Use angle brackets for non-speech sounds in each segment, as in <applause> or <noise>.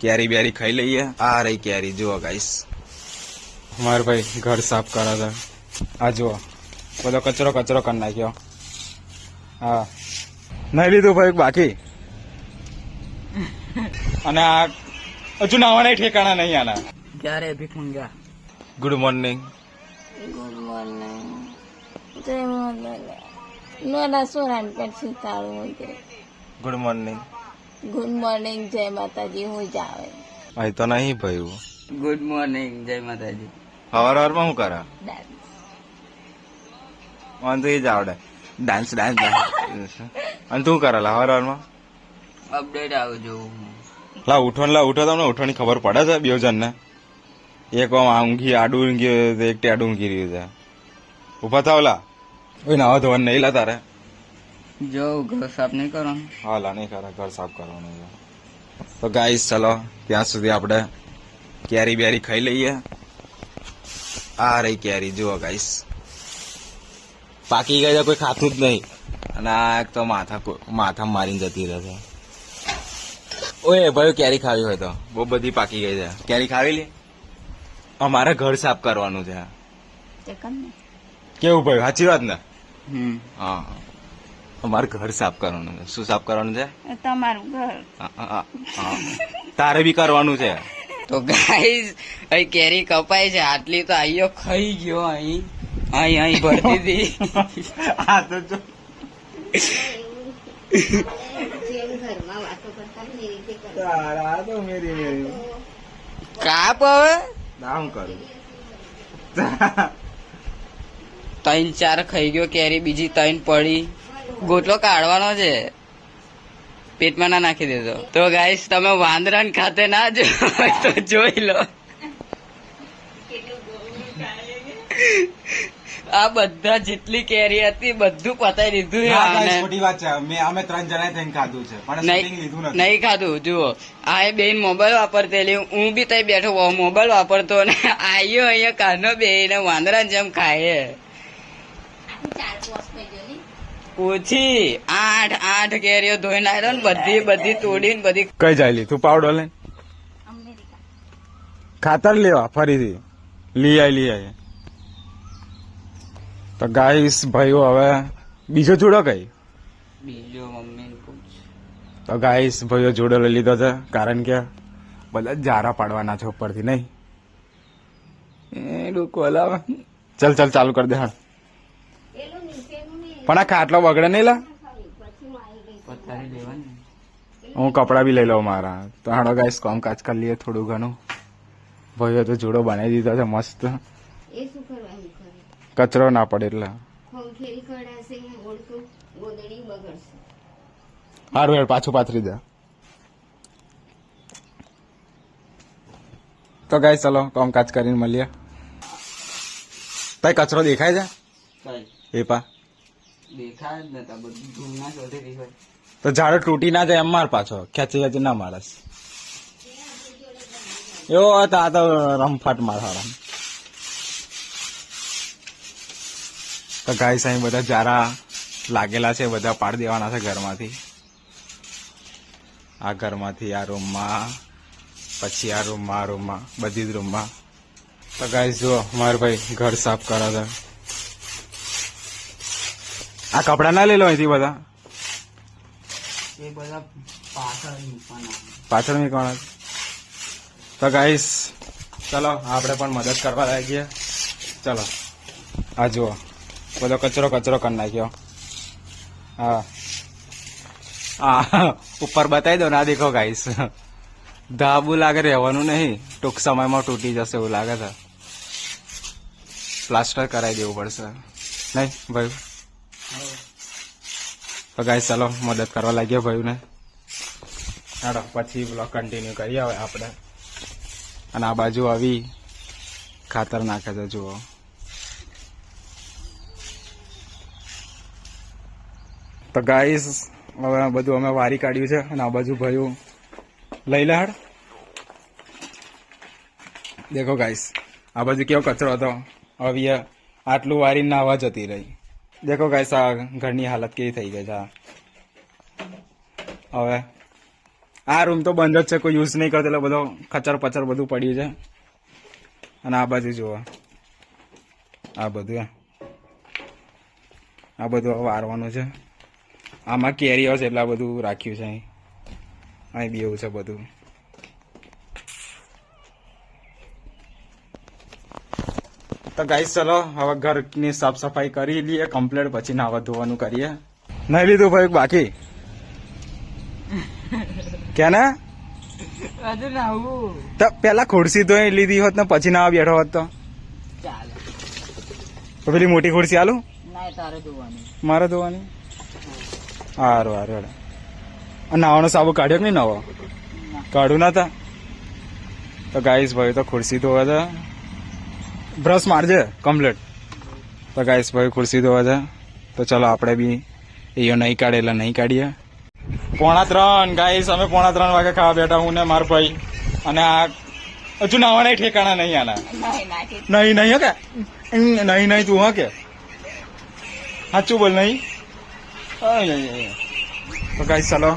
કેરી બેરી ખાઈ લઈએ. આ રહી કેરી. જુઓ ગાઈસ માર ભાઈ ઘર સાફ કરે છે આ જુઓ. બધો કચરો કચરો કરી નાખ્યો. હા. નહીં લીધું ભાઈ બાકી. અને આ હજુ નાવાના ઠેકાણા નહીં આના. ક્યારે ભીખ મંગ્યા ગુડ મોર્નિંગ ગુડ મોર્નિંગ જય મોર્નિંગ નોના સોરાન પછી તાળું ગુડ મોર્નિંગ ગુડ મોર્નિંગ જય માતાજી હું જાવે અહીં તો નહીં ભયું. ગુડ મોર્નિંગ જય માતાજી હવાર હવારમાં શું કરા? ડાન્સ મને તો એ જ આવડે. ડાન્સ ડાન્સ અને તું કરેલા હવાર હવારમાં? અપડેટ આવજો લા ઉઠો લા ઉઠો તમને ઉઠવાની ખબર પડે છે બે જણને એક આમ આ ઊંઘી આડું ઊંઘી એક ટેડું ઊંઘી રહ્યું છે. ઊભા થાવ લા. ઓય નાવા ધોવાનું નહીં લા તારે. જો ઘર સાફ નહીં કરવાનું. હા લા નહીં કરે ઘર સાફ કરવાનું છે. તો ગાઈસ ચલો ત્યાં સુધી આપણે કેરી બેરી ખાઈ લઈએ. આ રહી કેરી જુઓ ગાઈસ પાકી ગઈ છે કોઈ ખાતું જ નહીં. અને આ એક તો માથા માથા મારીને જતી રહેશે ઓએ ભાઈ કેરી ખાવી હોય તો. બહુ બધી પાકી ગઈ છે. કેરી ખાવી લે? અમારે ઘર સાફ કરવાનું છે. કેવું ભાઈ સાચી વાત ને? હમ. હા. અમારે ઘર સાફ કરવાનું છે. શું સાફ કરવાનું છે? તમારું ઘર. તારે બી કરવાનું છે. તો ગાઈઝ અહીં કેરી કપાય છે. આટલી તો આઈયો ખાઈ ગયો અહીં. અહીં અહીં ભરતી હતી. આ તો જો. જેમ ઘરમાં વાતો કરતા ને એ રીતે કર તારા તો મેરી મેરી. કાપ હવે? નામ કરું. ત્રણ ચાર ખાઈ ગયો કેરી. બીજી ત્રણ પડી. ગોટલો કાઢવાનો છે. પેટમાં ના નાખી દેતો. તો ગાઈસ તમે વાંદરાન ખાતે ના જો તો જોઈ લો. આ બધા જેટલી કેરી હતી બધું પતાઈ દીધું છે ખોટી વાત છે. મેં અમે ત્રણ જણા થઈને ખાધું છે પણ નહીં લીધું નથી. નહીં ખાધું જુઓ. આ બેન મોબાઈલ વાપરતેલી હું બી તઈ બેઠો મોબાઈલ વાપરતો ને આયો અહીંયા કાનો બે ને વાંદરા જેમ ખાય ઓછી આઠ આઠ કેરીઓ ધોઈને નાખ્યો ને બધી બધી તોડીને બધી કઈ જાય તું પાવડો લઈને ખાતર લેવા ફરીથી. લઈ આય લઈ આય. તો ગાઈસ ભાઈઓ હવે બીજો જોડો કઈ? બીજો મમ્મી પૂછ. તો ગાઈસ ભાઈઓ જોડો લઈ લીધો છે. કારણ કે બધા જ જારા પાડવાના છે ઉપરથી નહીં? એ લોકો હલાવે. ચલ ચલ ચાલુ કરી દે હા. પણ આ ખાટલો બગડે નહીં લા. હું કપડા બી લઈ લઉં મારા. તો હાડો ગાઈસ કામ કાજ કરી લઈએ થોડું ઘણું. ભાઈઓ તો જોડો બનાવી દીધો છે મસ્ત. એ શું કરવાનું કરે? કચરો ના પડે એટલે. હારું હેડ પાછું પાથરી દે. તો ગાઈસ ચલો કામ કાજ કરીને મળીએ. તઈ કચરો દેખાય છે? કઈ? એ પા. તો ઝાડો તૂટી ના જાય એમ માર પાછો. ખેંચી ખેંચી ના મારસ એવો હતા, આ તો રમફાટ માર હારા. તો ગાય સાહેબ બધા જારા લાગેલા છે, બધા પાડી દેવાના છે ઘરમાંથી. આ ઘરમાંથી, આ રૂમમાં પછી આ રૂમમાં આ રૂમમાં બધી જ રૂમમાં તો ગાય જુઓ, મારા ભાઈ ઘર સાફ કરે છે આ કપડા ના લઈ લો અહીંથી બધા? એ બધા પાછળ મૂકવાના. પાછળની તો ગાઈસ ચલો આપણે પણ મદદ કરવા લાગીએ. ચલો આ જુઓ. બધો કચરો કચરો કરી નાખ્યો. હા. હા ઉપર બતાવી દો ના દેખો ગાઈસ ધાબુ લાગે રહેવાનું નહીં. ટૂંક સમયમાં તૂટી જશે એવું લાગે છે. પ્લાસ્ટર કરાવી દેવું પડશે. નહીં ભાઈ? તો ગાય ચાલો, મદદ કરવા લાગ્યો ભાઈને. ચાલો પછી બ્લોક કન્ટિન્યુ કરીએ હવે આપણે. અને આ બાજુ આવી ખાતર નાખે છે, જુઓ. તો ગાઈસ હવે બધું અમે વારી કાઢ્યું છે અને આ બાજુ ભયું લઈ લે હાડ દેખો ગાઈસ આ બાજુ કેવો કચરો હતો. હવે આટલું વારી નાવા જતી રહી. દેખો ગાઈસ આ ઘરની હાલત કેવી થઈ ગઈ છે. હવે આ રૂમ તો બંધ જ છે કોઈ યુઝ નહીં કરતો એટલે બધો ખચર પચર બધું પડ્યું છે અને આ બાજુ જુઓ આ બધું આ. બધું વારવાનું છે આમાં કેરીઓ છે એટલે બધું રાખ્યું છે અહીં। અહીં બી એવું છે બધું। તો ગાઈસ ચલો હવે ઘરની સાફ સફાઈ કરી લઈએ કમ્પ્લીટ પછી નાવા ધોવાનું કરીએ. નહીં લીધું ભાઈ બાકી. કે ને? તો પેલા ખુરશી ધોઈ લીધી હોત ને પછી નાવા બેઠો હોત તો. ચાલે. તો પેલી મોટી ખુરશી આલું? મારે ધોવાની? હારું હારું હેડો નાવાનો સાબુ કાઢ્યો કે નહીં નવો? કાઢું ના તા. તો ગાઈસ ભાઈ તો ખુરશી ધોવા છે બ્રશ મારજે કમ્પ્લીટ તો ગાઈશ ભાઈ ખુરશી ધોવા છે. તો ચલો આપણે બી એ નહીં કાઢે એટલે નહીં કાઢીએ. પોણા ત્રણ ગાઈસ અમે પોણા ત્રણ વાગે ખાવા બેઠા હું ને માર ભાઈ. અને આ હજુ નાવાના ઠેકાણા નહીં આના. નહીં નહીં હો કે? નહીં નહીં તું હકે સાચું બોલ નહીં. તો ગાઈશ ચાલો.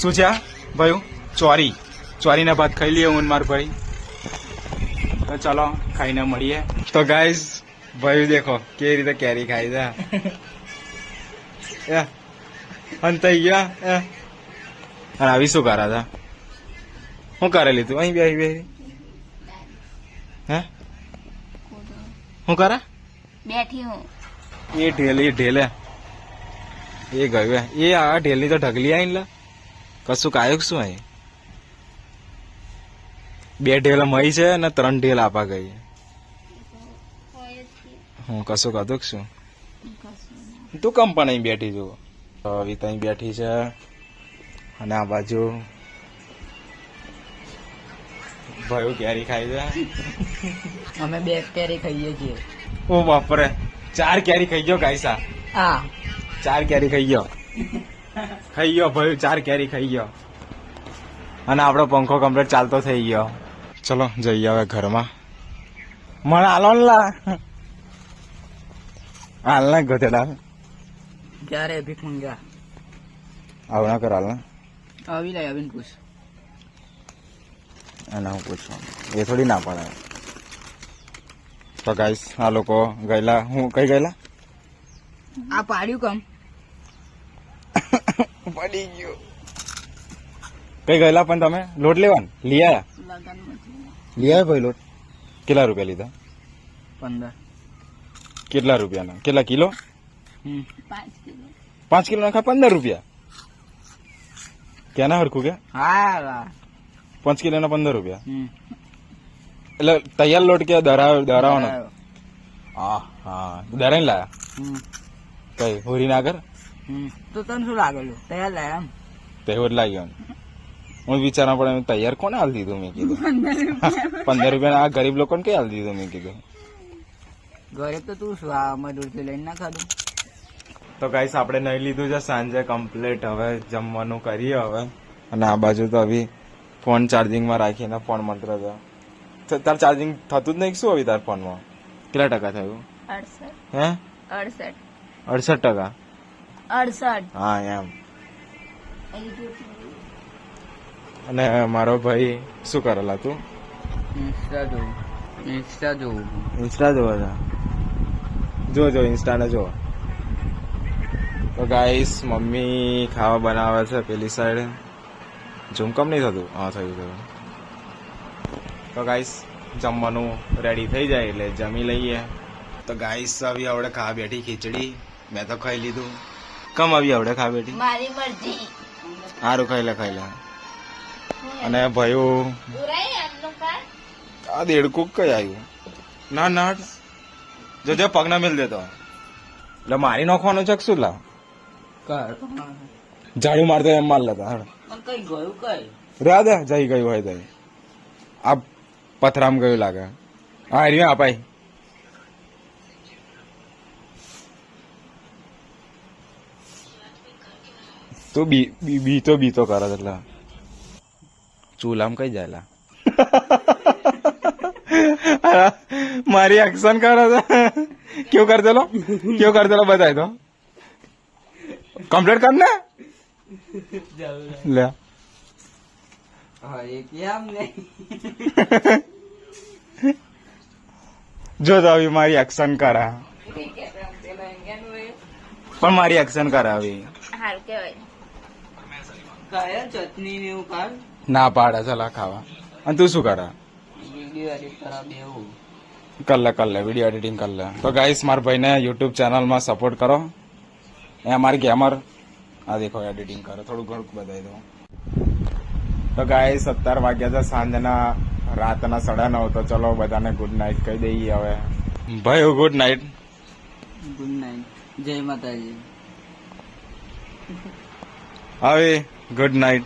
શું છે આ? ભાઈ ચોરી. ચોરીના ભાત ખાઈ લઈએ હું માર ભાઈ. તો ચાલો ખાઈને મળીએ. તો ગાઈસ ભાઈ દેખો કેવી રીતે કેરી ખાઈ છે? <laughs> એ, અંતાઈ ગયા એ. અને આવી શું કરા હતા શું કરેલી તું અહીં બે બે હે? શું કરે? બેઠી હું. એ ઢેલ એ ઢેલે. એ ગયું એ. આ ઢેલની તો ઢગલી આવીને લા. કશું કાયું શું આય બે ઢેલ મહી છે ને ત્રણ ઢેલ આપા ગઈ હું કશું કદું શું? તું કમ પણ અહીં બેઠી જુઓ. હવે અહીં બેઠી છે. અને આ બાજુ ભયું કેરી ખાઈ છે. અમે બે કેરી ખાઈએ છીએ. ઓ બાપરે ચાર કેરી ખાઈ ગયો ગાયસા. હા. ચાર કેરી ખાઈ ગયો. ખાઈ ગયો ભાઈ ચાર કેરી ખાઈ ગયો. અને આપણો પંખો કમ્પ્લીટ ચાલતો થઈ ગયો. ચલો જઈએ હવે ઘરમાં. મને હાલો ને લા હાલ ના ગધેડા. ક્યારે ભીખ મંગ્યા? આવ ના કર હાલ ના આવી લાય આવીને પૂછ. અને હું પૂછું? એ થોડી ના પડે. તો ગાઈસ આ લોકો ગયેલા. હું કઈ ગયેલા? આ પાડ્યું કમ. <laughs> પડી ગયો. કઈ ગયેલા પણ તમે? લોટ લેવાનું? લઈ લીયા લઈ આવ્યા ભાઈ લોટ? કેટલા રૂપિયા લીધા? પંદર. કેટલા રૂપિયાના? કેટલા કિલો? પાંચ કિલો. નાખા પંદર રૂપિયા? ક્યાંના હરખું કે? હા પાંચ કિલો ના પંદર રૂપિયા? એટલે તૈયાર લોટ કે દરાવ દરાવવાનો હા હા દરાઈ લાયા? કઈ હોરી ના કર તો તને શું લાગેલું તૈયાર લાયા એમ? લાગ્યો. હું વિચારવા પડે તૈયાર કોને હાલ દીધું? મેં કીધું. પંદર રૂપિયા. આ ગરીબ લોકોને કઈ હાલ દીધું? મેં કીધું. ગરીબ તો તું શું આ મજૂરથી લઈને ના ખાધું? તો ગાઈસ આપણે નહીં લીધું છે સાંજે કમ્પ્લીટ હવે જમવાનું કરીએ હવે. અને આ બાજુ તો હવે ફોન ચાર્જિંગમાં રાખીને ફોન મંત્ર છે. તાર ચાર્જિંગ થતું જ નહીં શું હવે તાર ફોનમાં કેટલા ટકા થયું? હે? અડસઠ. અડસઠ ટકા? અડસઠ. હા એમ. અને મારો ભાઈ શું કરેલા તું? ઇન્સ્ટા જો ઇન્સ્ટા જો ઇન્સ્ટા જોવા હતા જો જો ઇન્સ્ટાને જો. તો ગાઈસ મમ્મી ખાવા બનાવે છે પેલી સાઈડ ઝુમકમ નહીં થતું? હા થયું થયું. તો ગાઈસ જમવાનું રેડી થઈ જાય એટલે જમી લઈએ. તો ગાઈસ આવી આવડે ખાવા બેઠી ખીચડી. મેં તો ખાઈ લીધું. કમ આવી આવડે ખાવા બેઠી. મારી મરજી. સારું ખાઈ લે ખાઈ લે. અને ભયું. ઉરાઈ એમનું કાર? આ દેડકું કઈ આવ્યું ના ના. જો જો પગ ના મેલ દેતો એટલે મારી નાખવાનું છે કે શું લા કર. ઝાડુ મારતો એમ માર લેતા. કઈ ગયું કઈ? રહ્યા જઈ ગયું હોય તઈ. આ પથરામ ગયું લાગે. હા એરી અપાય તું બી બી- બીતો બીતો કરે છે ચૂલામ કઈ જાય <laughs> મારી એક્શન કરો છે કેવું કર દેલો? કેવું કર દેલો બતાય તો? કમ્પ્લીટ કર ને? લે. <laughs> જો તો આવી મારી એક્શન કરા પણ મારી એક્શન કરાવી હાલ કહેવાય. કયા ચટણી ને એવું કાઢ ના પાડે ચલા ખાવા. અને તું શું કરે? વીડિયો એડિટ કર લે વીડિયો એડિટિંગ કર લે. તો ગાઈસ મારા ભાઈને યુટ્યુબ ચેનલમાં સપોર્ટ કરો. એ અમારી ગેમર આ દેખો એડિટિંગ કરો. થોડું ઘણું બતાવી દઉં. તો ગાઈસ સત્તર વાગ્યા છે સાંજના રાતના સાડા નવ. તો ચલો બધાને ગુડ નાઇટ કહી દઈએ હવે. ભાઈ ગુડ નાઇટ ગુડ નાઇટ જય માતાજી. હવે ગુડ નાઇટ